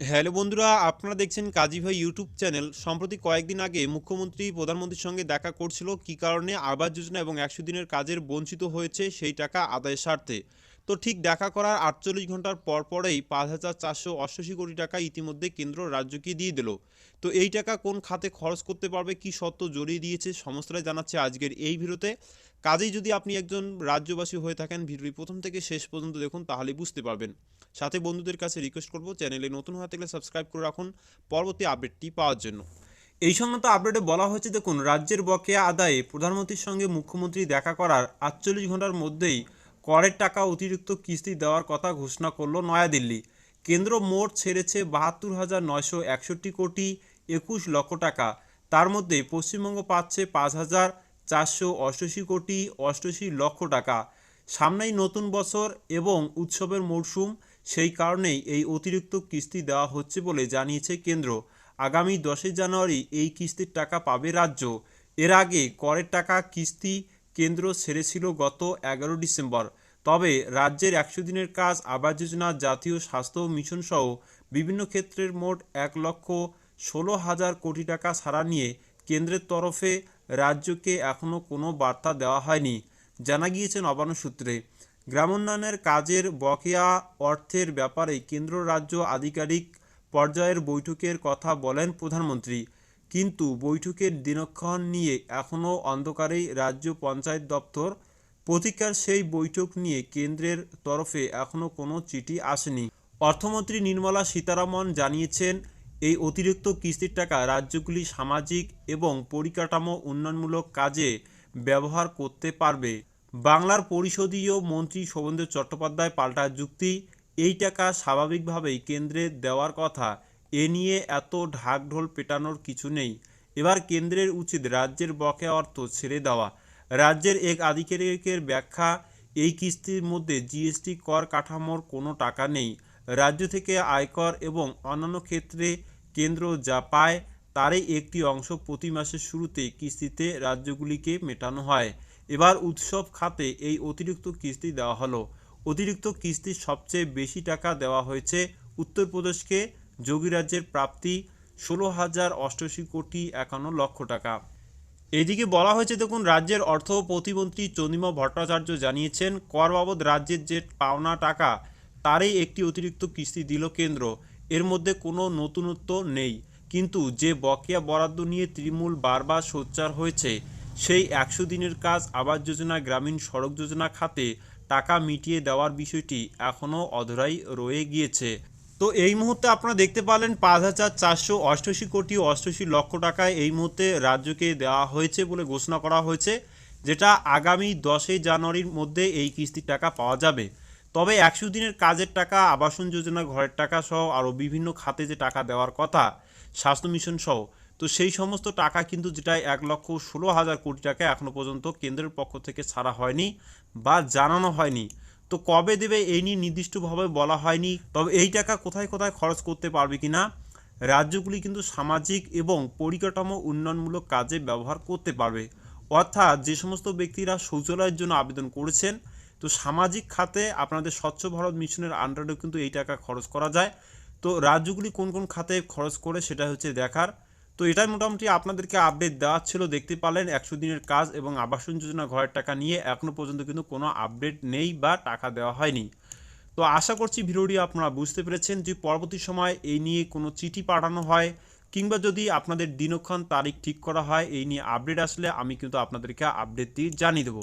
Hello বন্ধুরা, আপনারা দেখছেন কাজী ভাই ইউটিউব চ্যানেল। সম্প্রতি কয়েকদিন আগে মুখ্যমন্ত্রী, প্রধানমন্ত্রীর সঙ্গে দেখা করছিল কী কারণে আবাস যোজনা এবং একশো দিনের কাজের বঞ্চিত হয়েছে সেই টাকা আদায়ের স্বার্থে। তো ঠিক দেখা করার আটচল্লিশ ঘণ্টার পর পরেই পাঁচ হাজার চারশো অষ্টাশি কোটি টাকা ইতিমধ্যে কেন্দ্র রাজ্যকে দিয়ে দিল। তো এই টাকা কোন খাতে খরচ করতে পারবে, কি শর্ত জড়িয়ে দিয়েছে সমস্তটাই জানাচ্ছে আজকের এই ভিডিওতে। কাজেই যদি আপনি একজন রাজ্যবাসী হয়ে থাকেন, ভিডিওটি প্রথম থেকে শেষ পর্যন্ত দেখুন তাহলে বুঝতে পারবেন। সাথে বন্ধুদের কাছে রিকোয়েস্ট করব চ্যানেলে নতুন হয়ে থাকলে সাবস্ক্রাইব করে রাখুন। পরবর্তী আপডেটটি পাওয়ার জন্য। এই সংক্রান্ত আপডেটে বলা হয়েছে, দেখুন, রাজ্যের বকেয়া আদায়ে প্রধানমন্ত্রীর সঙ্গে মুখ্যমন্ত্রী দেখা করার আটচল্লিশ ঘণ্টার মধ্যেই করের টাকা অতিরিক্ত কিস্তি দেওয়ার কথা ঘোষণা করল নয়াদিল্লি। কেন্দ্র মোট ছেড়েছে বাহাত্তর হাজার নয়শো একষট্টি কোটি একুশ লক্ষ টাকা। তার মধ্যে পশ্চিমবঙ্গ পাচ্ছে পাঁচ হাজার চারশো অষ্টাশি কোটি অষ্টাশি লক্ষ টাকা। সামনেই নতুন বছর এবং উৎসবের মরশুম সেই কারণেই এই অতিরিক্ত কিস্তি দেওয়া হচ্ছে বলে জানিয়েছে কেন্দ্র। আগামী দশই জানুয়ারি এই কিস্তির টাকা পাবে রাজ্য। এর আগে করের টাকা কিস্তি কেন্দ্র ছেড়েছিল গত এগারো ডিসেম্বর। তবে রাজ্যের একশো দিনের কাজ, আবাস যোজনা, জাতীয় স্বাস্থ্য মিশন সহ বিভিন্ন ক্ষেত্রের মোট এক লক্ষ ষোলো হাজার কোটি টাকা ছাড়া নিয়ে কেন্দ্রের তরফে রাজ্যকে এখনও কোনো বার্তা দেওয়া হয়নি। জানা গিয়েছে নবান্ন সূত্রে। গ্রামোন্নয়নের কাজের বকেয়া অর্থের ব্যাপারে কেন্দ্র রাজ্য আধিকারিক পর্যায়ের বৈঠকের কথা বলেন প্রধানমন্ত্রী। কিন্তু বৈঠকের দিনক্ষণ নিয়ে এখনও অন্ধকারেই রাজ্য পঞ্চায়েত দপ্তর প্রতিকার সেই বৈঠক নিয়ে কেন্দ্রের তরফে এখনও কোনো চিঠি আসেনি। অর্থমন্ত্রী নির্মলা সীতারামন জানিয়েছেন, এই অতিরিক্ত কিস্তির টাকা রাজ্যগুলি সামাজিক এবং পরিকাঠামো উন্নয়নমূলক কাজে ব্যবহার করতে পারবে। বাংলার পরিষদীয় মন্ত্রী শোভেন্দু চট্টোপাধ্যায় পাল্টা যুক্তি এই টাকা স্বাভাবিকভাবেই কেন্দ্রে দেওয়ার কথা। এ নিয়ে এত ঢাকঢোল পেটানোর কিছু নেই। এবার কেন্দ্রের উচিত রাজ্যের বকেয়া অর্থ ছেড়ে দেওয়া। রাজ্যের এক আধিকারিকের ব্যাখ্যা, এই কিস্তির মধ্যে জিএসটি কর কাঠামোর কোনো টাকা নেই। রাজ্য থেকে আয়কর এবং অন্যান্য ক্ষেত্রে কেন্দ্র যা পায়, তারই একটি অংশ প্রতি মাসের শুরুতে কিস্তিতে রাজ্যগুলিকে মেটানো হয়। এবার উৎসব খাতে এই অতিরিক্ত কিস্তি দেওয়া হলো। অতিরিক্ত কিস্তির সবচেয়ে বেশি টাকা দেওয়া হয়েছে উত্তরপ্রদেশকে। যোগী রাজ্যের প্রাপ্তি ষোলো হাজার অষ্টাশি কোটি একান্ন লক্ষ টাকা। এদিকে বলা হয়েছে, দেখুন, রাজ্যের অর্থ প্রতিমন্ত্রী চন্দ্রিমা ভট্টাচার্য জানিয়েছেন, কর বাবদ রাজ্যের যে পাওনা টাকা, তারই একটি অতিরিক্ত কিস্তি দিল কেন্দ্র। এর মধ্যে কোনো নতুনত্ব নেই। কিন্তু যে বকেয়া বরাদ্দ নিয়ে তৃণমূল বারবার সোচ্চার হয়েছে সেই একশো দিনের কাজ আবাস যোজনা, গ্রামীণ সড়ক যোজনা খাতে টাকা মিটিয়ে দেওয়ার বিষয়টি এখনও অধরাই রয়ে গিয়েছে। তো এই মুহূর্তে আপনারা দেখতে পারলেন পাঁচ হাজার চারশো অষ্টাশি কোটি অষ্টাশি লক্ষ টাকায় এই মুহূর্তে রাজ্যকে দেওয়া হয়েছে বলে ঘোষণা করা হয়েছে, যেটা আগামী দশই জানুয়ারির মধ্যে এই কিস্তির টাকা পাওয়া যাবে। তবে একশো দিনের কাজের টাকা, আবাসন যোজনা, ঘরের টাকা সহ আরও বিভিন্ন খাতে যে টাকা দেওয়ার কথা, স্বাস্থ্য মিশন সহ তো সেই সমস্ত টাকা কিন্তু যেটা এক লক্ষ ষোলো হাজার কোটি টাকা এখনও পর্যন্ত কেন্দ্রের পক্ষ থেকে ছাড়া হয়নি বা জানানো হয়নি। তো কবে দেবে এই নিয়ে নির্দিষ্টভাবে বলা হয়নি। তবে এই টাকা কোথায় কোথায় খরচ করতে পারবে কি না রাজ্যগুলি কিন্তু সামাজিক এবং পরিকাঠামো উন্নয়নমূলক কাজে ব্যবহার করতে পারবে। অর্থাৎ যে সমস্ত ব্যক্তিরা শৌচালয়ের জন্য আবেদন করেছেন, তো সামাজিক খাতে আপনাদের স্বচ্ছ ভারত মিশনের আন্ডারেও কিন্তু এই টাকা খরচ করা যায়। তো রাজ্যগুলি কোন কোন খাতে খরচ করে সেটা হচ্ছে দেখার। তো এটাই মোটামুটি আপনাদেরকে আপডেট দেওয়া ছিল। দেখতে পারলেন একশো দিনের কাজ এবং আবাসন যোজনা ঘরের টাকা নিয়ে এখনও পর্যন্ত কিন্তু কোনো আপডেট নেই বা টাকা দেওয়া হয়নি। তো আশা করছি ভিডিওটি আপনারা বুঝতে পেরেছেন যে পরবর্তী সময় এই নিয়ে কোনো চিঠি পাঠানো হয় কিংবা যদি আপনাদের দিনক্ষণ তারিখ ঠিক করা হয় এই নিয়ে আপডেট আসলে আমি কিন্তু আপনাদেরকে আপডেট দিয়ে জানিয়ে দেবো।